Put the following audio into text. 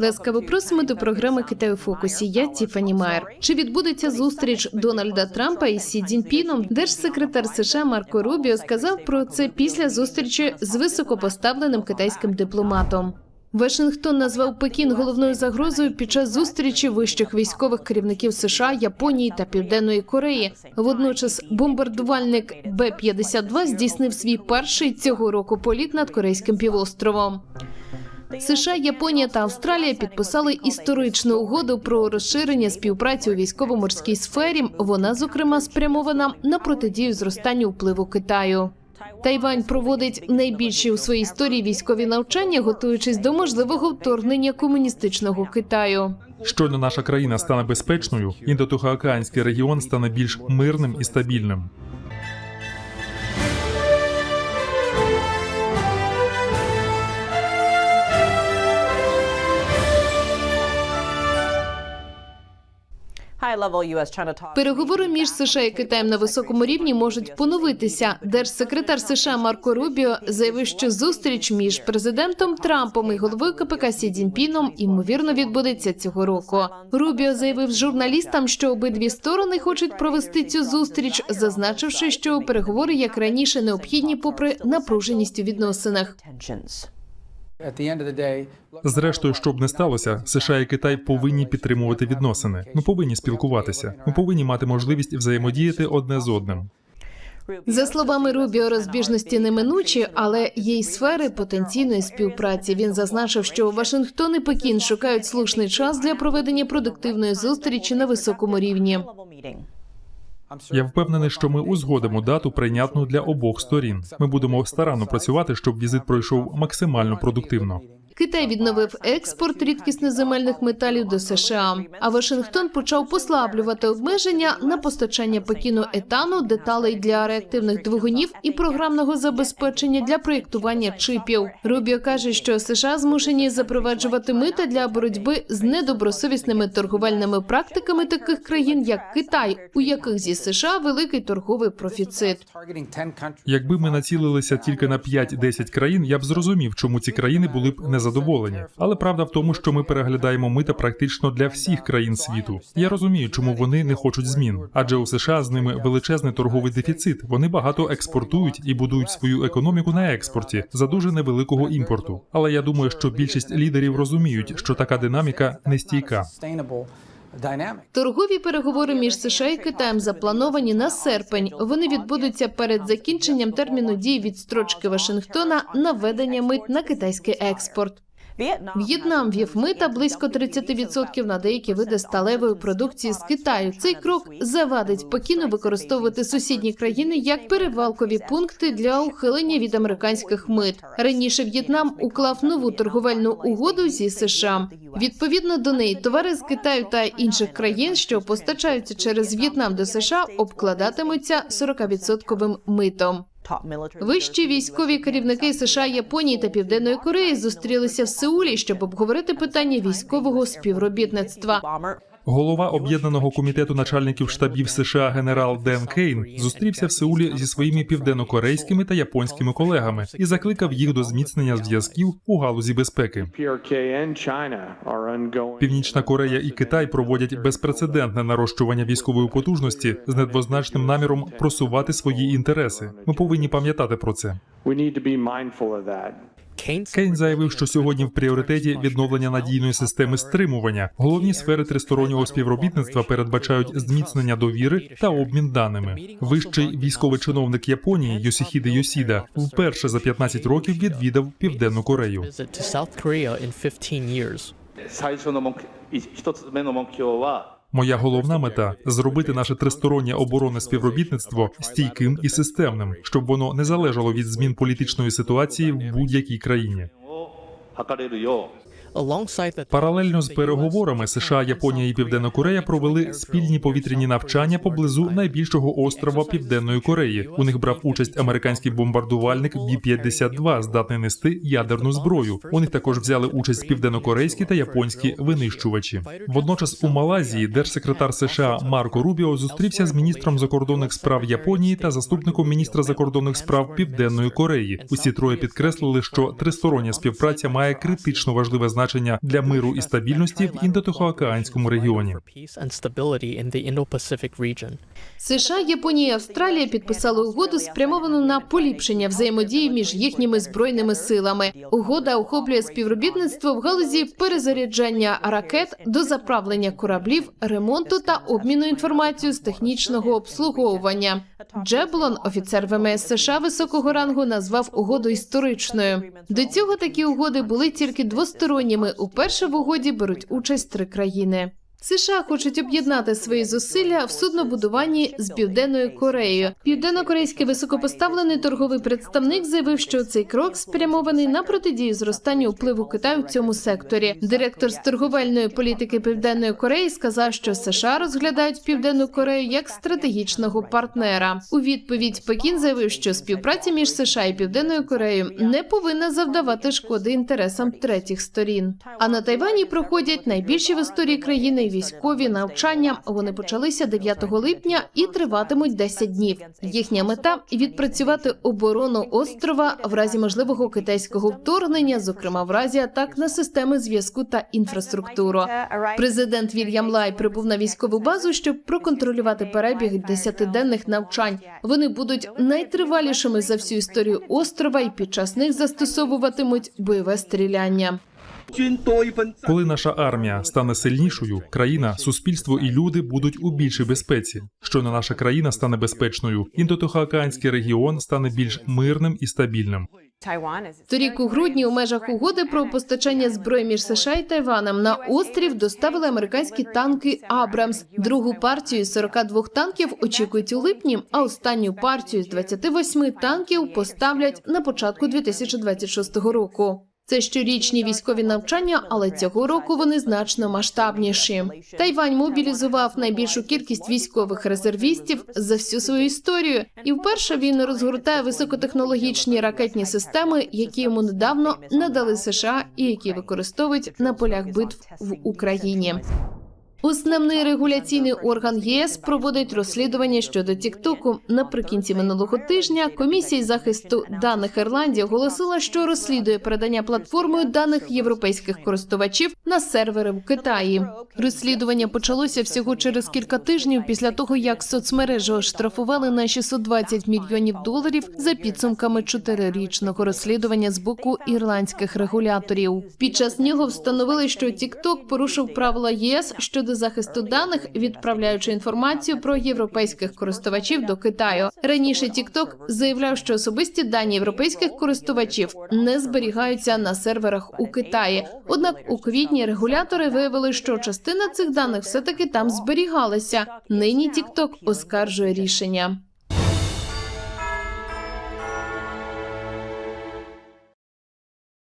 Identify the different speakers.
Speaker 1: Ласкаво просимо до програми Китай у фокусі. Я Тіфані Майер. Чи відбудеться зустріч Дональда Трампа із Сі Цзіньпіном? Держсекретар США Марко Рубіо сказав про це після зустрічі з високопоставленим китайським дипломатом. Вашингтон назвав Пекін головною загрозою під час зустрічі вищих військових керівників США, Японії та Південної Кореї. Водночас бомбардувальник Б-52 здійснив свій перший цього року політ над корейським півостровом. США, Японія та Австралія підписали історичну угоду про розширення співпраці у військово-морській сфері. Вона, зокрема, спрямована на протидію зростанню впливу Китаю. Тайвань проводить найбільші у своїй історії військові навчання, готуючись до можливого вторгнення комуністичного Китаю.
Speaker 2: Щойно наша країна стане безпечною, індотихоокеанський регіон стане більш мирним і стабільним.
Speaker 1: Переговори між США і Китаєм на високому рівні можуть поновитися. Держсекретар США Марко Рубіо заявив, що зустріч між президентом Трампом і головою КПК Сі Цзіньпіном ймовірно відбудеться цього року. Рубіо заявив журналістам, що обидві сторони хочуть провести цю зустріч, зазначивши, що переговори як раніше необхідні, попри напруженість у відносинах.
Speaker 2: Зрештою, щоб не сталося, США і Китай повинні підтримувати відносини. Ми повинні спілкуватися. Ми повинні мати можливість взаємодіяти одне з одним.
Speaker 1: За словами Рубіо, розбіжності неминучі, але є й сфери потенційної співпраці. Він зазначив, що Вашингтон і Пекін шукають слушний час для проведення продуктивної зустрічі на високому рівні.
Speaker 2: Я впевнений, що ми узгодимо дату прийнятну для обох сторін. Ми будемо старанно працювати, щоб візит пройшов максимально продуктивно.
Speaker 1: Китай відновив експорт рідкісноземельних металів до США. А Вашингтон почав послаблювати обмеження на постачання Пекіну етану, деталей для реактивних двигунів і програмного забезпечення для проєктування чипів. Рубіо каже, що США змушені запроваджувати мита для боротьби з недобросовісними торговельними практиками таких країн, як Китай, у яких зі США великий торговий профіцит.
Speaker 3: targeting 10 countries.
Speaker 2: Якби ми націлилися тільки на 5-10 країн, я б зрозумів, чому ці країни були б незадоволені. Але правда в тому, що ми переглядаємо мита практично для всіх країн світу. Я розумію, чому вони не хочуть змін, адже у США з ними величезний торговий дефіцит. Вони багато експортують і будують свою економіку на експорті за дуже невеликого імпорту. Але я думаю, що більшість лідерів розуміють, що така динаміка нестійка.
Speaker 1: Торгові переговори між США і Китаєм заплановані на серпень. Вони відбудуться перед закінченням терміну дії відстрочки Вашингтона на введення мит на китайський експорт. В'єтнам ввів мита близько 30% на деякі види сталевої продукції з Китаю. Цей крок завадить Пекіну використовувати сусідні країни як перевалкові пункти для ухилення від американських мит. Раніше В'єтнам уклав нову торговельну угоду зі США. Відповідно до неї, товари з Китаю та інших країн, що постачаються через В'єтнам до США, обкладатимуться 40% митом. Вищі військові керівники США, Японії та Південної Кореї зустрілися в Сеулі, щоб обговорити питання військового співробітництва.
Speaker 2: Голова об'єднаного комітету начальників штабів США генерал Ден Кейн зустрівся в Сеулі зі своїми південнокорейськими та японськими колегами і закликав їх до зміцнення зв'язків у галузі безпеки. Північна Корея і Китай проводять безпрецедентне нарощування військової потужності з недвозначним наміром просувати свої інтереси. Ми повинні пам'ятати про це. Кейн заявив, що сьогодні в пріоритеті відновлення надійної системи стримування. Головні сфери тристороннього співробітництва передбачають зміцнення довіри та обмін даними. Вищий військовий чиновник Японії Йосіхіде Йосіда вперше за 15 років відвідав Південну Корею.
Speaker 4: visit
Speaker 2: Моя головна мета зробити наше тристороннє оборонне співробітництво стійким і системним, щоб воно не залежало від змін політичної ситуації в будь-якій країні. Паралельно з переговорами США, Японія і Південна Корея провели спільні повітряні навчання поблизу найбільшого острова Південної Кореї. У них брав участь американський бомбардувальник Бі-52, здатний нести ядерну зброю. У них також взяли участь південнокорейські та японські винищувачі. Водночас у Малайзії, держсекретар США Марко Рубіо зустрівся з міністром закордонних справ Японії та заступником міністра закордонних справ Південної Кореї. Усі троє підкреслили, що тристороння співпраця має критично важливе значення значення для миру і стабільності в індотихоокеанському регіоні.
Speaker 1: США, Японія і Австралія підписали угоду, спрямовану на поліпшення взаємодії між їхніми збройними силами. Угода охоплює співробітництво в галузі перезаряджання ракет, дозаправлення кораблів, ремонту та обміну інформацією з технічного обслуговування. Джеблон, офіцер ВМС США високого рангу, назвав угоду історичною. До цього такі угоди були тільки двосторонніми. Уперше в угоді беруть участь три країни. США хочуть об'єднати свої зусилля в суднобудуванні з південною Кореєю. Південно-корейський високопоставлений торговий представник заявив, що цей крок спрямований на протидію зростанню впливу Китаю в цьому секторі. Директор з торговельної політики Південної Кореї сказав, що США розглядають Південну Корею як стратегічного партнера. У відповідь Пекін заявив, що співпраця між США і Південною Кореєю не повинна завдавати шкоди інтересам третіх сторін. А на Тайвані проходять найбільші в історії країни військові навчання. Вони почалися 9 липня і триватимуть 10 днів. Їхня мета відпрацювати оборону острова в разі можливого китайського вторгнення, зокрема в разі атак на системи зв'язку та інфраструктуру. Президент Вільям Лай прибув на військову базу, щоб проконтролювати перебіг десятиденних навчань. Вони будуть найтривалішими за всю історію острова, і під час них застосовуватимуть бойове стріляння.
Speaker 2: Коли наша армія стане сильнішою, країна, суспільство і люди будуть у більшій безпеці. Щойно наша країна стане безпечною, індотихоокеанський регіон стане більш мирним і стабільним.
Speaker 1: Торік у грудні у межах угоди про постачання зброї між США і Тайваном на острів доставили американські танки Абрамс. Другу партію з 42 танків очікують у липні, а останню партію з 28 танків поставлять на початку 2026 року. Це щорічні військові навчання, але цього року вони значно масштабніші. Тайвань мобілізував найбільшу кількість військових резервістів за всю свою історію, і вперше він розгортає високотехнологічні ракетні системи, які йому недавно надали США і які використовують на полях битв в Україні. Основний регуляційний орган ЄС проводить розслідування щодо Тіктоку. Наприкінці минулого тижня комісія захисту даних Ірландії оголосила, що розслідує передання платформою даних європейських користувачів на сервери в Китаї. Розслідування почалося всього через кілька тижнів після того, як соцмережі оштрафували на 620 мільйонів доларів за підсумками чотирирічного розслідування з боку ірландських регуляторів. Під час нього встановили, що TikTok порушив правила ЄС щодо захисту даних, відправляючи інформацію про європейських користувачів до Китаю. Раніше TikTok заявляв, що особисті дані європейських користувачів не зберігаються на серверах у Китаї. Однак у квітні регулятори виявили, що частина цих даних все таки там зберігалася. Нині TikTok оскаржує рішення.